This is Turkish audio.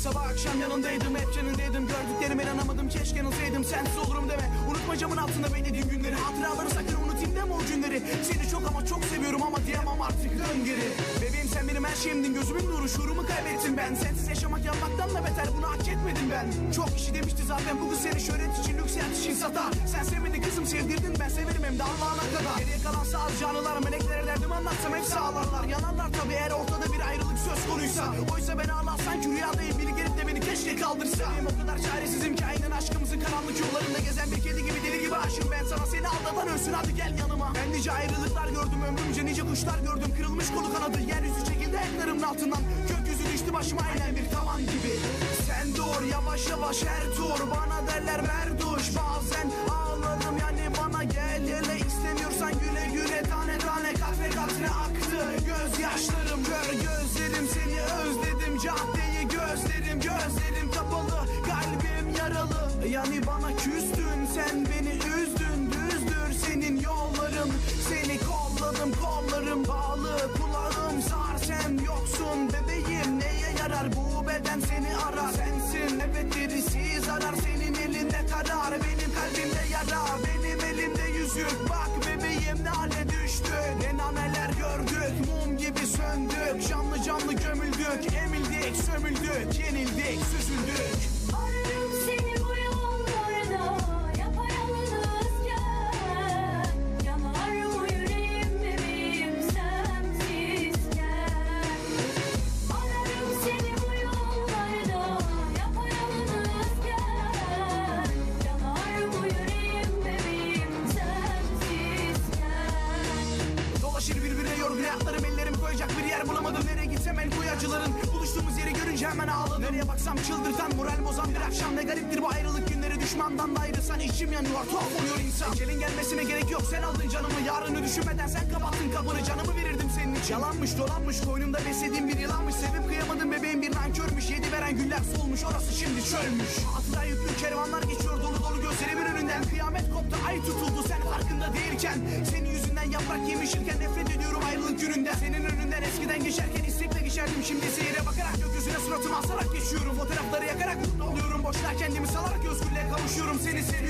sabah akşam yanındaydım hep canındaydım. Gördüklerime inanamadım keşke yanılsaydım sensiz olurum deme. Unutma camın altında beklediğim günleri. Hatıraları sakın unutayım deme o günleri. Seni çok ama çok seviyorum ama diyemem artık dön geri. Bebeğim sen benim her şeyimdin gözümün nuru. Şuurumu kaybettim ben. Sensiz yaşamak yapmaktan da beter bunu hak etmedim ben. Çok kişi demişti zaten bu kız seni şöhret için lüks hayat için satar. Sen sevmedin kızım sevdirdin ben severim hem de Allah'ına kadar. Geriye kalan sağ canlılar meleklere derdimi anlatsam hepsi ağlarlar Yanarlar tabi eğer ortada bir ayrılık söz konuysa. Oysa ben ağlarsan ki rüyadayım kaldırsa Benim o kadar çaresizim ki aynen aşkımızın karanlık yollarında gezen bir kedi gibi deli gibi aşığım. Ben sana seni aldatan ölsün hadi gel yanıma. Ben nice ayrılıklar gördüm ömrümce nice kuşlar gördüm. Kırılmış kolu kanadı yeryüzü çekildi ayaklarımın altından. Gökyüzü düştü başıma aynen bir tavan gibi. Sen dur yavaş yavaş her tur. Bana derler berduş Bazen ağladım yani bana gel hele istemiyorsan güle güle. Tane tane katre katre aktı. Gözyaşlarım kör gözlerim seni özledim. Caddeyi Yani bana küstün sen beni üzdün düzdür senin yolların. Seni kolladım kollarım bağlı kulağım sar. Sen yoksun bebeğim neye yarar? Bu beden seni arar. Sensin evet birisi zarar. Senin elinde karar benim kalbimde yara. Benim elimde yüzük bak bebeğim ne düştü. Ne nameler gördük mum gibi söndük. Canlı canlı gömüldük emildik sömüldük yenildik süzüldük koyacak bir yer bulamadım. Nereye gitsem el koy acıların. Buluştuğumuz yeri görünce hemen ağladım. Nereye baksam çıldırtan moral bozan bir akşam Ne gariptir bu ayrılık günleri. Düşmandan da ayrılsan içim yanıyor tuhaf oluyor insan. Gelin gelmesine gerek yok sen aldın canımı. Yarını düşünmeden sen kapattın kapını. Canımı verirdim senin için. Yalanmış dolanmış koynumda beslediğim bir yılanmış. Sevip kıyamadım bebeğim bir nankörmüş. Yedi veren güller solmuş orası şimdi çölmüş. Hatıra yüklü kervanlar geçiyor dolu dolu gözlerimin önünden. Kıyamet koptu ay tutuldu sen farkında değilken. Senin yüzünden yaprak yemişirken nefret ediyorum ayrılık gününden. Senin önünden eskiden geçerken istekle geçerdim. Şimdi seyire bakarak gökyüzüne suratımı asarak geçiyorum. Fotoğrafları yakarak mutlu oluyorum. Boşlar kendimi salarak özgürlüğe kavuşuyorum. Seni seviyorum